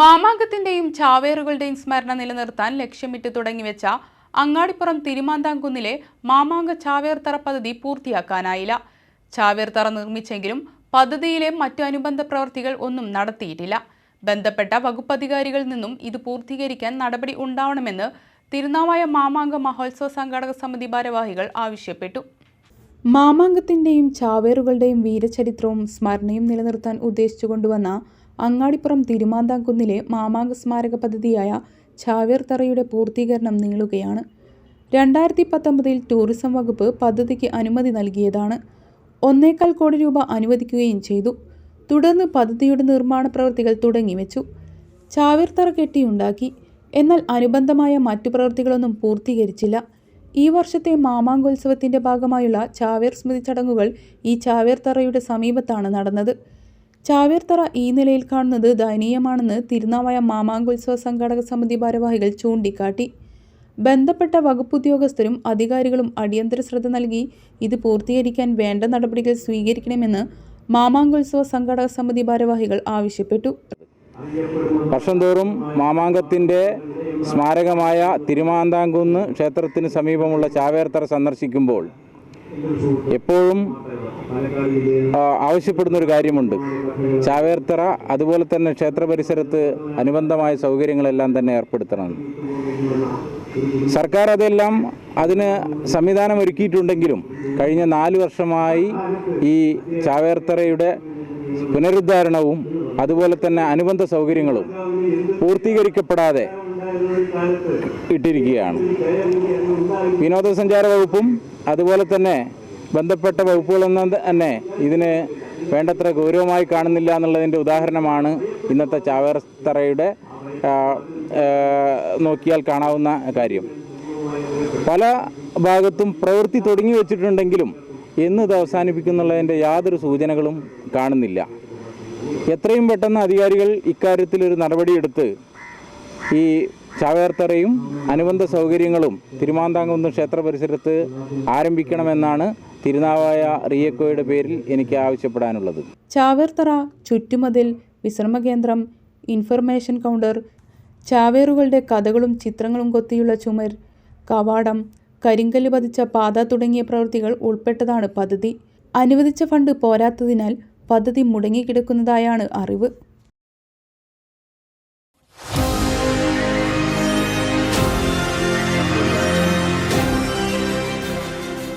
മാമാങ്കത്തിന്റെയും ചാവേറുകളുടെയും സ്മരണ നിലനിർത്താൻ ലക്ഷ്യമിട്ട് തുടങ്ങിവെച്ച അങ്ങാടിപ്പുറം തിരുമാന്താംകുന്നിലെ മാമാങ്ക ചാവേർത്തറ പദ്ധതി പൂർത്തിയാക്കാനായില്ല. ചാവേർത്തറ നിർമ്മിച്ചെങ്കിലും പദ്ധതിയിലെ മറ്റു അനുബന്ധ പ്രവൃത്തികൾ ഒന്നും നടത്തിയിട്ടില്ല. ബന്ധപ്പെട്ട വകുപ്പധികാരികളിൽ നിന്നും ഇത് പൂർത്തീകരിക്കാൻ നടപടി ഉണ്ടാവണമെന്ന് തിരുനാവായ മാമാങ്ക മഹോത്സവ സംഘാടക സമിതി ഭാരവാഹികൾ ആവശ്യപ്പെട്ടു. മാമാങ്കത്തിന്റെയും ചാവേറുകളുടെയും വീരചരിത്രവും സ്മരണയും നിലനിർത്താൻ ഉദ്ദേശിച്ചു കൊണ്ടുവന്ന അങ്ങാടിപ്പുറം തിരുമാന്താംകുന്നിലെ മാമാങ്ക സ്മാരക പദ്ധതിയായ ചാവേർത്തറയുടെ പൂർത്തീകരണം നീളുകയാണ്. രണ്ടായിരത്തി പത്തൊമ്പതിൽ ടൂറിസം വകുപ്പ് പദ്ധതിക്ക് അനുമതി നൽകിയതാണ്. ഒന്നേക്കാൽ കോടി രൂപ അനുവദിക്കുകയും ചെയ്തു. തുടർന്ന് പദ്ധതിയുടെ നിർമ്മാണ പ്രവൃത്തികൾ തുടങ്ങിവെച്ചു. ചാവേർത്തറ കെട്ടിയുണ്ടാക്കി. എന്നാൽ അനുബന്ധമായ മറ്റു പ്രവൃത്തികളൊന്നും പൂർത്തീകരിച്ചില്ല. ഈ വർഷത്തെ മാമാങ്കോത്സവത്തിന്റെ ഭാഗമായുള്ള ചാവേർ സ്മൃതി ചടങ്ങുകൾ ഈ ചാവേർത്തറയുടെ സമീപത്താണ് നടന്നത്. ചാവേർത്തറ ഈ നിലയിൽ കാണുന്നത് ദയനീയമാണെന്ന് തിരുനാവായ മാമാങ്കോത്സവ സംഘാടക സമിതി ഭാരവാഹികൾ ചൂണ്ടിക്കാട്ടി. ബന്ധപ്പെട്ട വകുപ്പ് ഉദ്യോഗസ്ഥരും അധികാരികളും അടിയന്തര ശ്രദ്ധ നൽകി ഇത് പൂർത്തീകരിക്കാൻ വേണ്ട നടപടികൾ സ്വീകരിക്കണമെന്ന് മാമാങ്കോത്സവ സംഘാടക സമിതി ഭാരവാഹികൾ ആവശ്യപ്പെട്ടു. വർഷം തോറും മാമാങ്കത്തിന്റെ സ്മാരകമായ തിരുമാന്താംകുന്ന് ക്ഷേത്രത്തിന് സമീപമുള്ള ചാവേർത്തറ സന്ദർശിക്കുമ്പോൾ എപ്പോഴും ആവശ്യപ്പെടുന്ന ഒരു കാര്യമുണ്ട്. ചാവേർത്തറ അതുപോലെ തന്നെ ക്ഷേത്ര പരിസരത്ത് അനുബന്ധമായ സൗകര്യങ്ങളെല്ലാം തന്നെ ഏർപ്പെടുത്തണം. സർക്കാർ അതെല്ലാം അതിന് സംവിധാനം ഒരുക്കിയിട്ടുണ്ടെങ്കിലും കഴിഞ്ഞ നാല് വർഷമായി ഈ ചാവേർത്തറയുടെ പുനരുദ്ധാരണവും അതുപോലെ തന്നെ അനുബന്ധ സൗകര്യങ്ങളും പൂർത്തീകരിക്കപ്പെടാതെ ഇട്ടിരിക്കുകയാണ്. വിനോദസഞ്ചാര വകുപ്പും അതുപോലെ തന്നെ ബന്ധപ്പെട്ട വകുപ്പുകളൊന്നും തന്നെ ഇതിന് വേണ്ടത്ര ഗൗരവമായി കാണുന്നില്ല എന്നുള്ളതിന്റെ ഉദാഹരണമാണ് ഇന്നത്തെ ആ, നോക്കിയാൽ കാണാവുന്ന കാര്യം. പല ഭാഗത്തും പ്രവൃത്തി തുടങ്ങി വെച്ചിട്ടുണ്ടെങ്കിലും എന്ന് ഇത് അവസാനിപ്പിക്കുന്നുള്ളതിന്റെ യാതൊരു സൂചനകളും കാണുന്നില്ല. എത്രയും പെട്ടെന്ന് അധികാരികൾ ഇക്കാര്യത്തിൽ ഒരു നടപടിയെടുത്ത് ഈ ചാവേർത്തറയും അനുബന്ധ സൗകര്യങ്ങളും തിരുമാന്താംകുന്ന് ക്ഷേത്ര പരിസരത്ത് ആരംഭിക്കണമെന്നാണ് തിരുനാവായ റിയക്കോയുടെ പേരിൽ എനിക്ക് ആവശ്യപ്പെടാനുള്ളത്. ചാവേർത്തറ ചുറ്റുമതിൽ വിശ്രമകേന്ദ്രം ഇൻഫർമേഷൻ കൗണ്ടർ ചാവേറുകളുടെ കഥകളും ചിത്രങ്ങളും കൊത്തിയുള്ള ചുമർ കവാടം കരിങ്കല്ല് പതിച്ച പാത തുടങ്ങിയ പ്രവൃത്തികൾ ഉൾപ്പെട്ടതാണ് പദ്ധതി. അനുവദിച്ച ഫണ്ട് പോരാത്തതിനാൽ പദ്ധതി മുടങ്ങിക്കിടക്കുന്നതായാണ് അറിവ്.